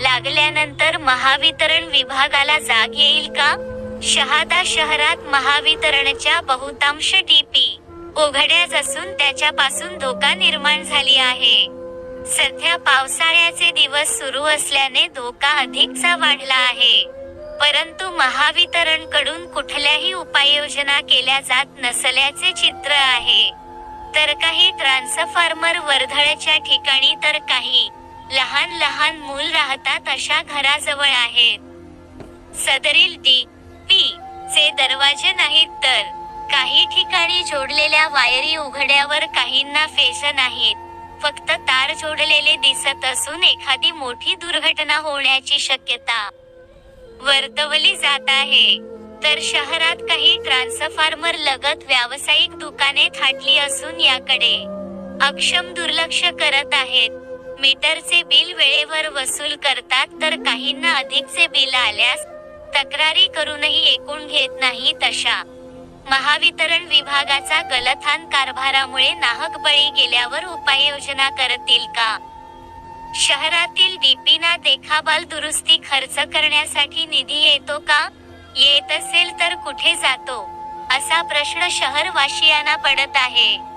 लागल्यानंतर महावितरण विभागाला जाग येईल का? शहादा शहरात महावितरणच्या बहुतांश डीपी ओघड्याच असून त्याच्यापासून धोका निर्माण झाली आहे. सध्या पावसाळ्याचे दिवस सुरू असल्याने धोका अधिकचा वाढला आहे. परंतु महावितरणकडून कुठल्याही उपाययोजना केल्या जात नसल्याचे चित्र आहे. तर काही ट्रान्सफॉर्मर वर्धळच्या ठिकाणी तर काही लहान लहान मूल राहतात अशा घराजवळ आहेत. सदरील डी पी चे दरवाजे नाहीत तर काही ठिकाणी जोडलेल्या वायरी उघड्यावर काहींना फेस नाहीत. फक्त तार जोडलेले दिसत असून एखादी मोठी दुर्घटना होण्याची शक्यता. वर्तवली जात आहे. तर शहरात काही ट्रान्सफॉर्मर लगत व्यावसायिक दुकाने थाटली असून याकडे अक्षम दुर्लक्ष करत आहेत. मीटरचे बिल वेळेवर वसूल करतात तर काहींना अधिकचे बिल आल्यास तक्रारी करूनही एकूण घेत नाही तशा. महावितरण विभागाचा गलथान कारभारामुळे नाहक बळी गेल्यावर उपाययोजना करतील का? शहरातील डीपीना देखाबाल दुरुस्ती खर्च करण्यासाठी निधी येतो का? येत असेल तर कुठे जातो? असा प्रश्न शहरवासियांना पडत आहे.